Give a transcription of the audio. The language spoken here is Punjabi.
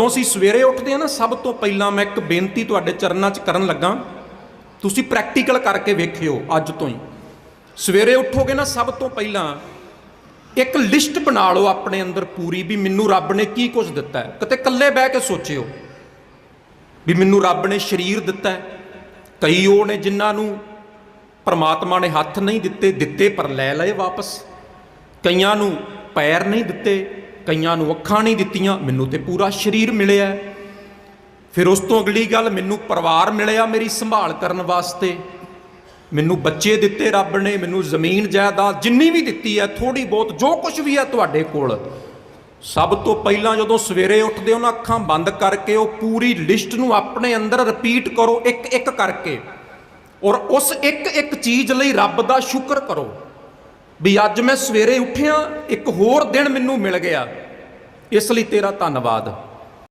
ਜਦੋਂ ਅਸੀਂ ਸਵੇਰੇ ਉੱਠਦੇ ਆ ਨਾ, ਸਭ ਤੋਂ ਪਹਿਲਾਂ ਮੈਂ ਇੱਕ ਬੇਨਤੀ ਤੁਹਾਡੇ ਚਰਨਾਂ 'ਚ ਕਰਨ ਲੱਗਾ। ਤੁਸੀਂ ਪ੍ਰੈਕਟੀਕਲ ਕਰਕੇ ਵੇਖਿਓ ਅੱਜ ਤੋਂ ਹੀ। ਸਵੇਰੇ ਉੱਠੋਗੇ ਨਾ, ਸਭ ਤੋਂ ਪਹਿਲਾਂ ਇੱਕ ਲਿਸਟ ਬਣਾ ਲਓ ਆਪਣੇ ਅੰਦਰ ਪੂਰੀ ਵੀ ਮੈਨੂੰ ਰੱਬ ਨੇ ਕੀ ਕੁਝ ਦਿੱਤਾ ਹੈ। ਕਿਤੇ ਇਕੱਲੇ ਬਹਿ ਕੇ ਸੋਚਿਓ ਵੀ ਮੈਨੂੰ ਰੱਬ ਨੇ ਸਰੀਰ ਦਿੱਤਾ ਹੈ। ਕਈ ਉਹ ਨੇ ਜਿਨ੍ਹਾਂ ਨੂੰ ਪਰਮਾਤਮਾ ਨੇ ਹੱਥ ਨਹੀਂ ਦਿੱਤੇ ਦਿੱਤੇ ਪਰ ਲੈ ਲਏ ਵਾਪਸ। ਕਈਆਂ ਨੂੰ ਪੈਰ ਨਹੀਂ ਦਿੱਤੇ। ਕਈਆਂ ਨੂੰ ਅੱਖਾਂ ਨਹੀਂ ਦਿੱਤੀਆਂ, ਮੈਨੂੰ ਤੇ ਪੂਰਾ ਸਰੀਰ ਮਿਲਿਆ ਫਿਰ ਉਸ ਤੋਂ ਅਗਲੀ ਗੱਲ, ਮੈਨੂੰ ਪਰਿਵਾਰ ਮਿਲਿਆ ਮੇਰੀ ਸੰਭਾਲ ਕਰਨ ਵਾਸਤੇ। ਮੈਨੂੰ ਬੱਚੇ ਦਿੱਤੇ ਰੱਬ ਨੇ, ਮੈਨੂੰ ਜ਼ਮੀਨ ਜਾਇਦਾਦ ਜਿੰਨੀ ਵੀ ਦਿੱਤੀ ਹੈ ਥੋੜੀ ਬਹੁਤ ਜੋ ਕੁਝ ਵੀ ਹੈ ਤੁਹਾਡੇ ਕੋਲ। ਸਭ ਤੋਂ ਪਹਿਲਾਂ ਜਦੋਂ ਸਵੇਰੇ ਉੱਠਦੇ ਹੋ ਨਾ, ਅੱਖਾਂ ਬੰਦ ਕਰਕੇ ਉਹ ਪੂਰੀ ਲਿਸਟ ਨੂੰ ਆਪਣੇ ਅੰਦਰ ਰਿਪੀਟ ਕਰੋ ਇੱਕ ਇੱਕ ਕਰਕੇ। ਔਰ ਉਸ ਇੱਕ ਇੱਕ ਚੀਜ਼ ਲਈ ਰੱਬ ਦਾ ਸ਼ੁਕਰ ਕਰੋ। ਵੀ ਅੱਜ ਮੈਂ ਸਵੇਰੇ ਉੱਠਿਆ, ਇੱਕ ਹੋਰ ਦਿਨ ਮੈਨੂੰ ਮਿਲ ਗਿਆ। ਇਸ ਲਈ ਤੇਰਾ ਧੰਨਵਾਦ।